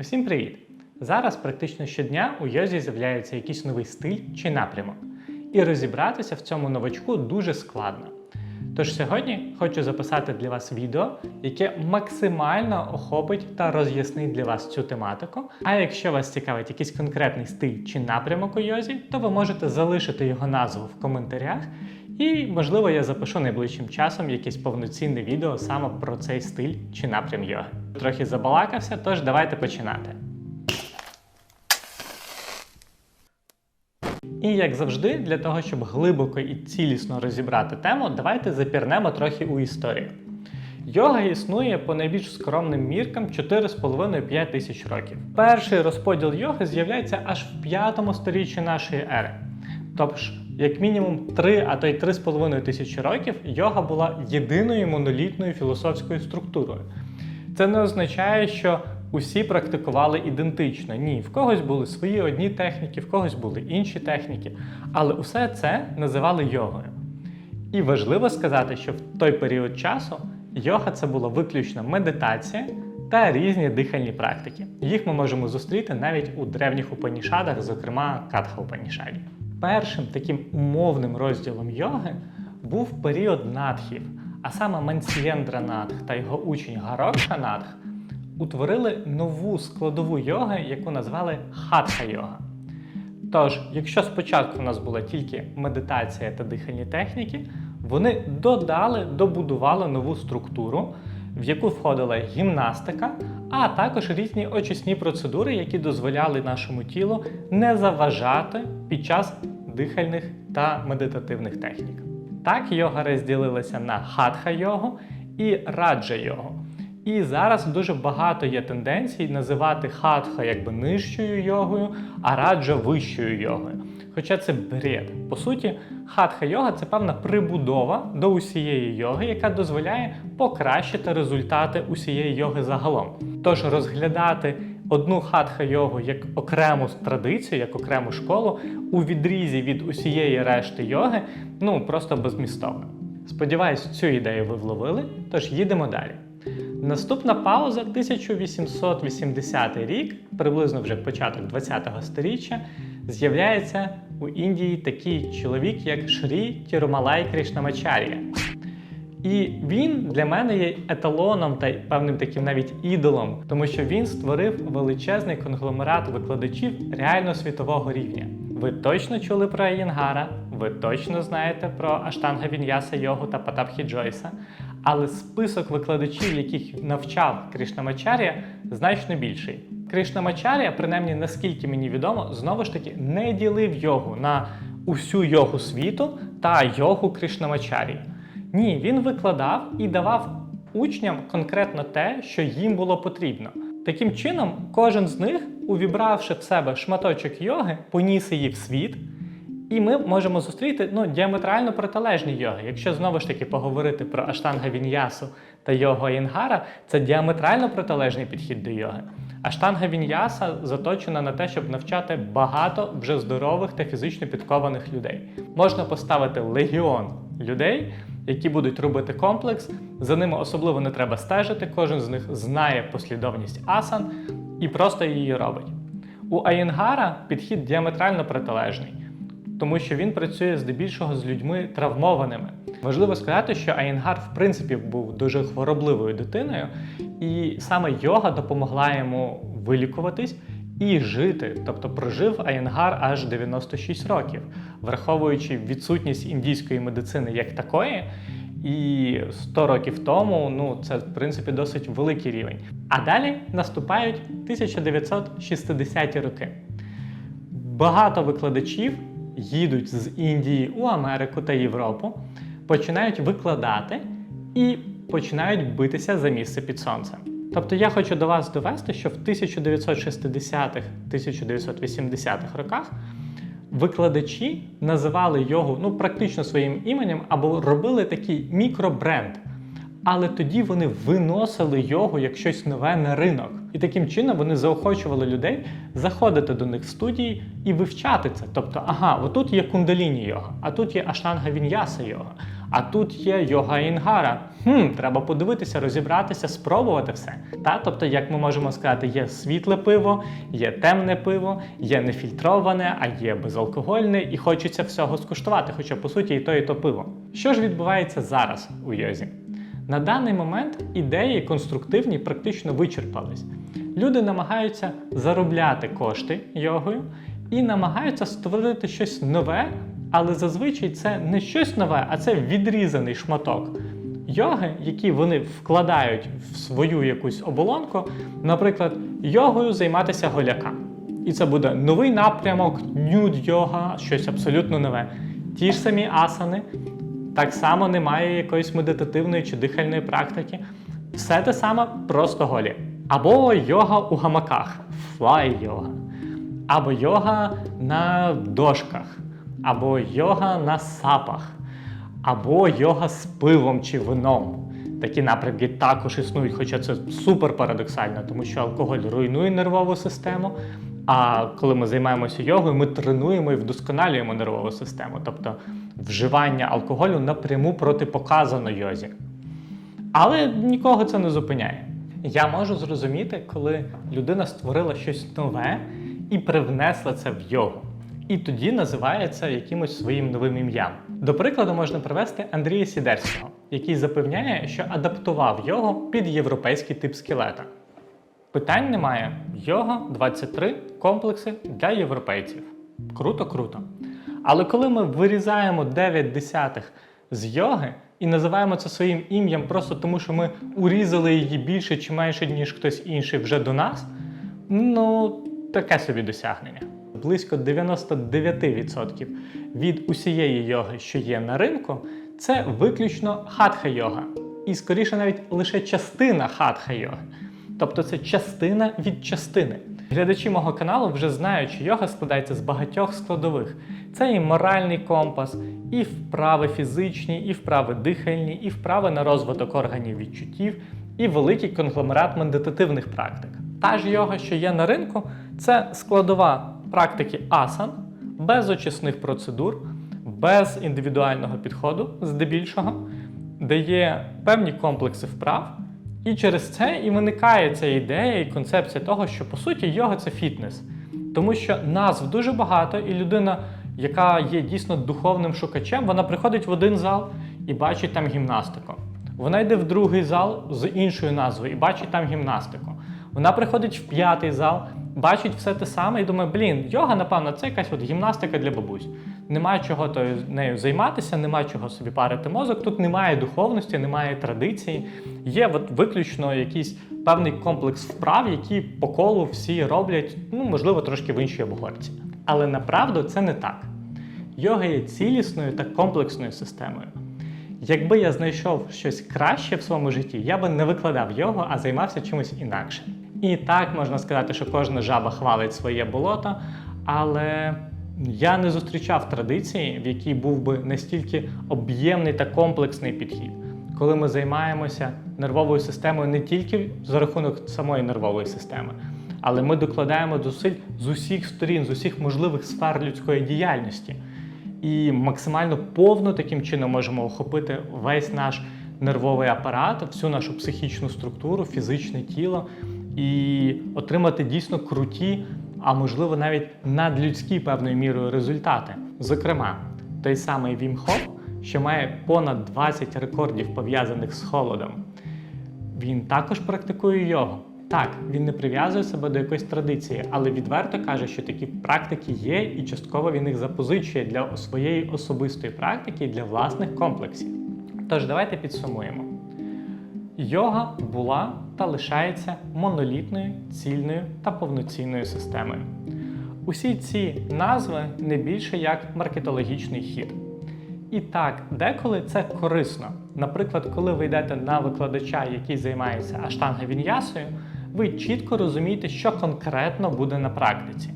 Усім привіт! Зараз практично щодня у йозі з'являється якийсь новий стиль чи напрямок. І розібратися в цьому новачку дуже складно. Тож сьогодні хочу записати для вас відео, яке максимально охопить та роз'яснить для вас цю тематику. А якщо вас цікавить якийсь конкретний стиль чи напрямок у йозі, то ви можете залишити його назву в коментарях. І, можливо, я запишу найближчим часом якесь повноцінне відео саме про цей стиль чи напрям йоги. Трохи забалакався, тож давайте починати. І як завжди, для того, щоб глибоко і цілісно розібрати тему, давайте запірнемо трохи у історію. Йога існує по найбільш скромним міркам 4,5-5 тисяч років. Перший розподіл йоги з'являється аж в 5 сторіччі нашої ери. Тобто, як мінімум 3, а то й 3,5 тисячі років йога була єдиною монолітною філософською структурою. Це не означає, що усі практикували ідентично. Ні, в когось були свої одні техніки, в когось були інші техніки. Але усе це називали йогою. І важливо сказати, що в той період часу йога це була виключно медитація та різні дихальні практики. Їх ми можемо зустріти навіть у древніх упанішадах, зокрема Катха Упанішаді. Першим таким умовним розділом йоги був період надхів, а саме Мансієндра Надх та його учень Гарокша Надх утворили нову складову йоги, яку назвали хатха йога. Тож, якщо спочатку в нас була тільки медитація та дихальні техніки, вони додали, добудували нову структуру, в яку входила гімнастика, а також різні очисні процедури, які дозволяли нашому тілу не заважати під час дихальних та медитативних технік. Так йога розділилася на хатха йогу і раджа йогу. І зараз дуже багато є тенденцій називати хатха якби нижчою йогою, а раджа вищою йогою. Хоча це бред. По суті, хатха йога це певна прибудова до усієї йоги, яка дозволяє покращити результати усієї йоги загалом. Тож розглядати одну хатха йогу як окрему традицію, як окрему школу у відрізі від усієї решти йоги, ну просто безмістовно. Сподіваюсь, цю ідею ви вловили, тож їдемо далі. Наступна пауза 1880 рік, приблизно вже початок 20-го сторіччя, з'являється у Індії такий чоловік, як Шрі Тірумалай Кришнамачарія. І він для мене є еталоном та певним таким навіть ідолом, тому що він створив величезний конгломерат викладачів реально світового рівня. Ви точно чули про Аєнгара, ви точно знаєте про Аштанга Віньяса Йогу та Патапхі Джойса. Але список викладачів, яких навчав Кришнамачарія, значно більший. Кришнамачарія, принаймні наскільки мені відомо, знову ж таки не ділив йогу на усю йогу світу та йогу Кришнамачарії. Ні, він викладав і давав учням конкретно те, що їм було потрібно. Таким чином, кожен з них, увібравши в себе шматочок йоги, поніс її в світ. І ми можемо зустріти ну, діаметрально протилежні йоги. Якщо знову ж таки поговорити про Аштанга Віньясу та йогу Аєнгара, це діаметрально протилежний підхід до йоги. Аштанга Віньяса заточена на те, щоб навчати багато вже здорових та фізично підкованих людей. Можна поставити легіон людей, які будуть робити комплекс. За ними особливо не треба стежити. Кожен з них знає послідовність асан і просто її робить. У Айнгара підхід діаметрально протилежний тому що він працює здебільшого з людьми травмованими. Важливо сказати, що Аєнгар в принципі був дуже хворобливою дитиною, і саме йога допомогла йому вилікуватись і жити. Тобто прожив Аєнгар аж 96 років, враховуючи відсутність індійської медицини як такої. І 100 років тому ну це в принципі досить великий рівень. А далі наступають 1960-ті роки. Багато викладачів їдуть з Індії у Америку та Європу, починають викладати і починають битися за місце під сонцем. Тобто я хочу до вас довести, що в 1960-1980-х роках викладачі називали його ну, практично своїм іменем або робили такий мікробренд. Але тоді вони виносили його як щось нове на ринок. І таким чином вони заохочували людей заходити до них в студії і вивчати це. Тобто, ага, отут є кундаліні йога, а тут є аштанга віньяса йога, А тут є йога інгара. Хм, треба подивитися, розібратися, спробувати все. Та, тобто, як ми можемо сказати, є світле пиво, є темне пиво, є нефільтроване, а є безалкогольне, і хочеться всього скуштувати, хоча по суті і то, і то пиво. Що ж відбувається зараз у йозі? На даний момент ідеї конструктивні практично вичерпались. Люди намагаються заробляти кошти йогою і намагаються створити щось нове, але зазвичай це не щось нове, а це відрізаний шматок йоги, які вони вкладають в свою якусь оболонку, наприклад, йогою займатися голякам. І це буде новий напрямок, нюд-йога, щось абсолютно нове. Ті ж самі асани, так само немає якоїсь медитативної чи дихальної практики. Все те саме, просто голі. Або йога у гамаках, флай-йога, або йога на дошках, або йога на сапах, або йога з пивом чи вином. Такі напрямки також існують, хоча це супер парадоксально, тому що алкоголь руйнує нервову систему. А коли ми займаємося йогою, ми тренуємо і вдосконалюємо нервову систему. Тобто вживання алкоголю напряму протипоказано йозі. Але нікого це не зупиняє. Я можу зрозуміти, коли людина створила щось нове і привнесла це в йогу. І тоді називає це якимось своїм новим ім'ям. До прикладу, можна привести Андрія Сідерського, який запевняє, що адаптував йогу під європейський тип скелета. Питань немає. Йога 23 комплекси для європейців. Круто, круто. Але коли ми вирізаємо 9 десятих з йоги і називаємо це своїм ім'ям просто тому, що ми урізали її більше чи менше, ніж хтось інший вже до нас, ну таке собі досягнення. Близько 99% від усієї йоги, що є на ринку, це виключно хатха-йога. І скоріше навіть лише частина хатха-йоги. Тобто це частина від частини. Глядачі мого каналу вже знають, що йога складається з багатьох складових. Це і моральний компас, і вправи фізичні, і вправи дихальні, і вправи на розвиток органів відчуттів, і великий конгломерат медитативних практик. Та ж йога, що є на ринку, це складова практики асан, без очисних процедур, без індивідуального підходу, здебільшого, де є певні комплекси вправ. І через це і виникає ця ідея і концепція того, що по суті йога це фітнес. Тому що назв дуже багато, і людина, яка є дійсно духовним шукачем, вона приходить в один зал і бачить там гімнастику. Вона йде в другий зал з іншою назвою і бачить там гімнастику. Вона приходить в п'ятий зал, бачить все те саме і думає, блін, йога, напевно, це якась от гімнастика для бабусь. Немає чого тою нею займатися, немає чого собі парити мозок. Тут немає духовності, немає традиції. Є от виключно якийсь певний комплекс вправ, які по колу всі роблять, ну можливо, трошки в іншій обгорці. Але направду це не так. Йога є цілісною та комплексною системою. Якби я знайшов щось краще в своєму житті, я би не викладав його, а займався чимось інакшим. І так можна сказати, що кожна жаба хвалить своє болото, але я не зустрічав традиції, в якій був би настільки об'ємний та комплексний підхід, коли ми займаємося нервовою системою не тільки за рахунок самої нервової системи, але ми докладаємо зусиль з усіх сторін, з усіх можливих сфер людської діяльності. І максимально повно таким чином можемо охопити весь наш нервовий апарат, всю нашу психічну структуру, фізичне тіло і отримати дійсно круті, а можливо навіть надлюдські певною мірою результати. Зокрема, той самий Вім Хоф, що має понад 20 рекордів пов'язаних з холодом, він також практикує йогу. Так, він не прив'язує себе до якоїсь традиції, але відверто каже, що такі практики є, і частково він їх запозичує для своєї особистої практики і для власних комплексів. Тож давайте підсумуємо. Йога була та лишається монолітною, цільною та повноцінною системою. Усі ці назви не більше як маркетологічний хід. І так, деколи це корисно. Наприклад, коли ви йдете на викладача, який займається аштанга віньясою, ви чітко розумієте, що конкретно буде на практиці.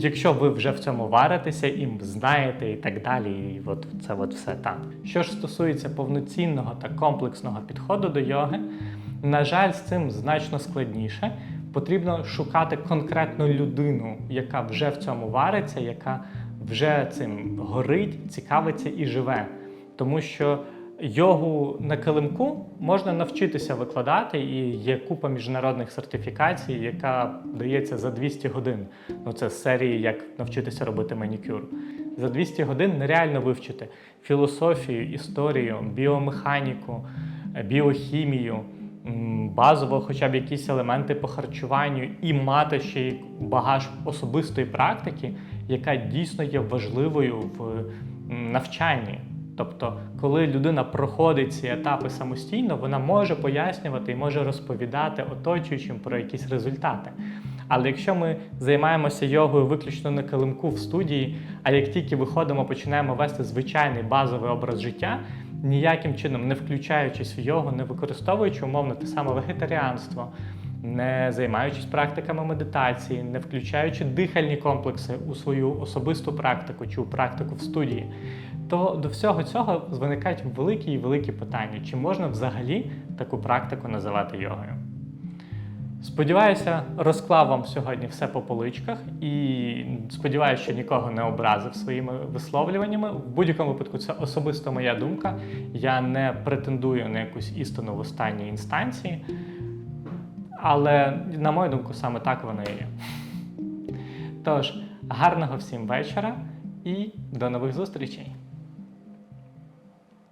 Якщо ви вже в цьому варитеся і знаєте і так далі, і от це от все там. Що ж стосується повноцінного та комплексного підходу до йоги, на жаль, з цим значно складніше. Потрібно шукати конкретну людину, яка вже в цьому вариться, яка вже цим горить, цікавиться і живе. Тому що йогу на килимку можна навчитися викладати, і є купа міжнародних сертифікацій, яка дається за 200 годин. Ну це з серії, як навчитися робити манікюр. За 200 годин нереально вивчити філософію, історію, біомеханіку, е, біохімію, базово, хоча б якісь елементи по харчуванню, і мати ще й багаж особистої практики, яка дійсно є важливою в навчанні. Тобто, коли людина проходить ці етапи самостійно, вона може пояснювати і може розповідати оточуючим про якісь результати. Але якщо ми займаємося йогою виключно на килимку в студії, а як тільки виходимо, починаємо вести звичайний базовий образ життя, ніяким чином не включаючись в йогу, не використовуючи умовно те саме вегетаріанство, не займаючись практиками медитації, не включаючи дихальні комплекси у свою особисту практику чи у практику в студії, то до всього цього виникають великі і великі питання: чи можна взагалі таку практику називати йогою? Сподіваюся, розклав вам сьогодні все по поличках і сподіваюся, що нікого не образив своїми висловлюваннями. В будь-якому випадку це особисто моя думка. Я не претендую на якусь істину в останній інстанції, але, на мою думку, саме так воно і є. Тож, гарного всім вечора і до нових зустрічей!